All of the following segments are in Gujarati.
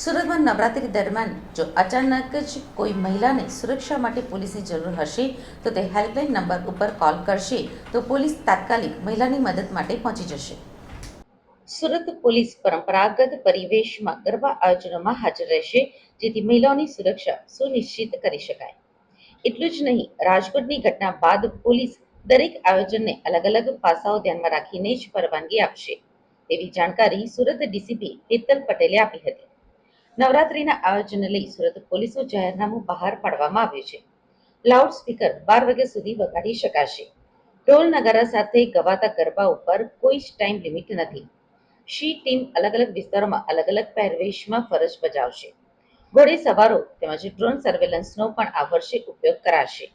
સુરતમાં નવરાત્રી દરમિયાન જો અચાનક જ કોઈ મહિલાને સુરક્ષા માટે પોલીસની જરૂર હશે, તો તે હેલ્પલાઇન નંબર ઉપર કોલ કરશે, તો પોલીસ તાત્કાલિક મહિલાની મદદ માટે પહોંચી જશે. સુરત પોલીસ પરંપરાગત પરિવેશમાં ગરબા આયોજનોમાં હાજર રહેશે, જેથી મહિલાઓની સુરક્ષા સુનિશ્ચિત કરી શકાય. એટલું જ નહીં, રાજકોટની ઘટના બાદ પોલીસ દરેક આયોજનને અલગ અલગ પાસાઓ ધ્યાનમાં રાખીને જ પરવાનગી આપશે. તેવી જાણકારી સુરત ડીસીપી હેતલ પટેલે આપી હતી. નવરાત્રીના આયોજનને લઈ સુરત પોલીસનું જાહેરનામું બહાર પાડવામાં આવ્યું છે. લાઉડ બાર વાગ્યા સુધી વગાડી શકાશે. ઢોલ નગારા સાથે ગવાતા ગરબા ઉપર કોઈ જ ટાઈમ લિમિટ નથી. શી ટીમ અલગ અલગ વિસ્તારોમાં અલગ અલગ પહેરવેશમાં ફરજ બજાવશે. ઘોડે સવારો તેમજ ડ્રોન સર્વેલન્સનો પણ આ વર્ષે ઉપયોગ કરાશે.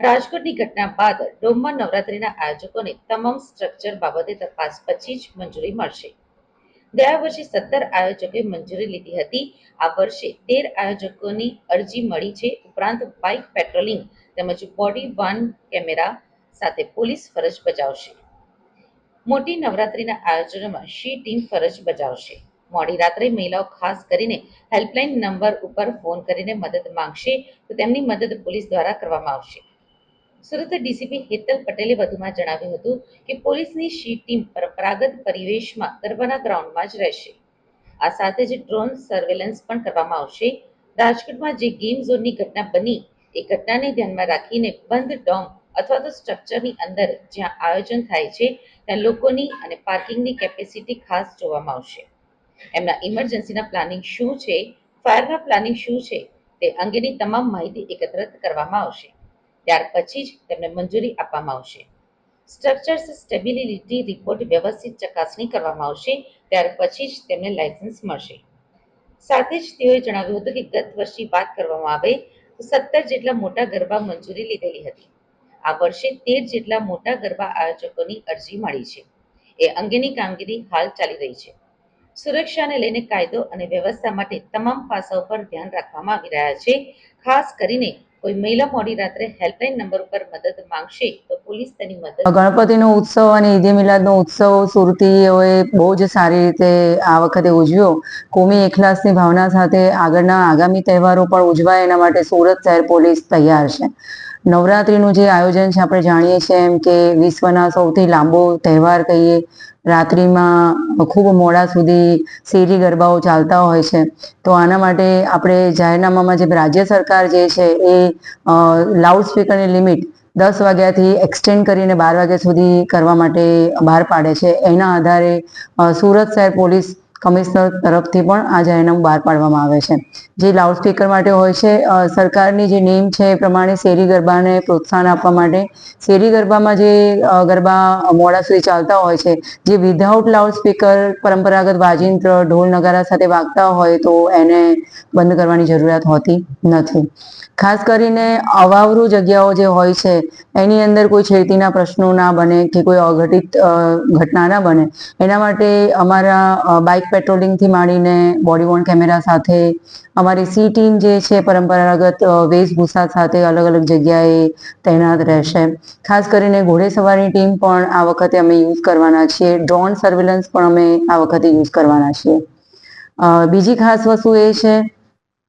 રાજકોટની ઘટના બાદ ડોમમાં નવરાત્રીના આયોજકોને તમામ સ્ટ્રક્ચર બાબતે તપાસ પછી જ મંજૂરી મળશે. ગયા વર્ષે સત્તર આયોજકોએ મંજૂરી લીધી હતી. આ વર્ષે તેર આયોજકોની અરજી મળી છે. ઉપરાંત બાઇક પેટ્રોલિંગ તેમજ બોડી વાન કેમેરા સાથે પોલીસ ફરજ બજાવશે. મોટી નવરાત્રીના આયોજનોમાં શી ટીમ ફરજ બજાવશે? મોડી રાત્રે મહિલાઓ ખાસ કરીને હેલ્પલાઇન નંબર ઉપર ફોન કરીને મદદ માંગશે તો તેમની મદદ પોલીસ દ્વારા કરવામાં આવશે. સુરત ડીસીપી હેતલ પટેલે વધુમાં જણાવ્યું હતું કે પોલીસની શી ટીમ પરંપરાગત પરિવેશમાં ગરબાના ગ્રાઉન્ડમાં જ રહેશે. આ સાથે જ ડ્રોન સર્વેલન્સ પણ કરવામાં આવશે. રાજકોટમાં જે ગેમ ઝોનની ઘટના બની, એ ઘટનાને ધ્યાનમાં રાખીને બંધ ડોમ અથવા તો સ્ટ્રક્ચરની અંદર જ્યાં આયોજન થાય છે, ત્યાં લોકોની અને પાર્કિંગની કેપેસિટી ખાસ જોવામાં આવશે. એમના ઇમરજન્સીના પ્લાનિંગ શું છે, ફાયરના પ્લાનિંગ શું છે, તે અંગેની તમામ માહિતી એકત્રિત કરવામાં આવશે. ત્યાર પછી જ તેમને મંજૂરી આપવામાં આવશે. સ્ટ્રક્ચર્સ સ્ટેબિલિટી રિપોર્ટ વ્યવસ્થિત ચકાસણી કરવામાં આવશે, ત્યાર પછી જ તેમને લાયસન્સ મળશે. સાથે જ તેઓએ જણાવ્યું હતું કે ગત વર્ષની વાત કરવામાં આવે તો સત્તર જેટલા મોટા ગરબા મંજૂરી લીધેલી હતી. આ વર્ષે તેર જેટલા મોટા ગરબા આયોજકોની અરજી મળી છે. એ અંગેની કામગીરી હાલ ચાલી રહી છે. સુરક્ષાને લઈને કાયદો અને વ્યવસ્થા માટે તમામ પાસાઓ પર ધ્યાન રાખવામાં આવી રહ્યા છે, ખાસ કરીને કોઈ મહિલા મોડી રાત્રે હેલ્પલાઇન નંબર ઉપર મદદ માંગશે તો પોલીસ તેની મદદ ગણપતિનો ઉત્સવ અને ઈદે મિલાદનો ઉત્સવ સુરતીઓએ બહુ જ સારી રીતે આ વખતે ઉજવ્યો. કોમી એકલાસની ભાવના સાથે આગળના આગામી તહેવારો પણ ઉજવાય એના માટે સુરત શહેર પોલીસ તૈયાર છે. નવરાત્રિનું જે આયોજન છે, આપણે જાણીએ છીએ એમ કે વિશ્વના સૌથી લાંબો તહેવાર કહીએ, રાત્રિમાં ખૂબ મોડા સુધી શેરી ગરબાઓ ચાલતા હોય છે. તો આના માટે આપણે જાહેરનામામાં જે રાજ્ય સરકાર જે છે, એ લાઉડ સ્પીકરની લિમિટ દસ વાગ્યાથી એક્સટેન્ડ કરીને બાર વાગ્યા સુધી કરવા માટે બહાર પાડે છે. એના આધારે સુરત શહેર પોલીસ કમિશનર તરફથી પણ આ જાહેરનામું બહાર પાડવામાં આવે છે. જે લાઉડસ્પીકર માટે હોય છે સરકારની જે નેમ છે એ પ્રમાણે શેરી ગરબાને પ્રોત્સાહન આપવા માટે શેરી ગરબામાં જે ગરબા મોડા સુધી ચાલતા હોય છે જે વિધાઉટ લાઉડસ્પીકર પરંપરાગત વાજિંત્ર ઢોલ નગારા સાથે વાગતા હોય તો એને બંધ કરવાની જરૂરિયાત હોતી નથી. ખાસ કરીને અવાવરૂ જગ્યાઓ જે હોય છે એની અંદર કોઈ છેડતીના પ્રશ્નો ના બને કે કોઈ અઘટિત ઘટના ના બને. એના માટે અમારા અ, પેટ્રોલિંગથી માંડીને બોડી વોર્ન કેમેરા સાથે, અમારી સી ટીમ જે છે પરંપરાગત વેશભૂષા સાથે અલગ અલગ જગ્યાએ તૈનાત રહેશે. ખાસ કરીને ઘોડેસવારની ટીમ પણ આ વખતે અમે યુઝ કરવાના છીએ. ડ્રોન સર્વેલન્સ પણ અમે આ વખતે યુઝ કરવાના છીએ. બીજી ખાસ વસ્તુ એ છે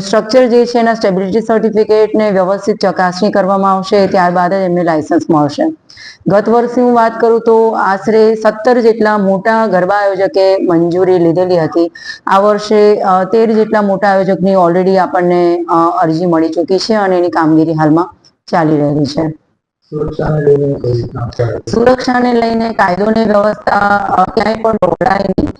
સ્ટ્રક્ચર જે છે એના સ્ટેબિલિટી સર્ટિફિકેટને વ્યવસ્થિત ચકાસણી કરવામાં આવશે ત્યારબાદ જ એમને લાયસન્સ મળશે. ગત વર્ષની હું વાત કરું તો આશરે સત્તર જેટલા મોટા ગરબા આયોજકે મંજૂરી લીધેલી હતી. આ વર્ષે તેર જેટલા મોટા આયોજકની ઓલરેડી આપણને અરજી મળી ચૂકી છે અને એની કામગીરી હાલમાં ચાલી રહેલી છે. સુરક્ષાને લઈને કઈ રીતના અત્યારે સુરક્ષાને લઈને કાયદો ને વ્યવસ્થા ક્યાંય પણ ઢોળાય નહીં.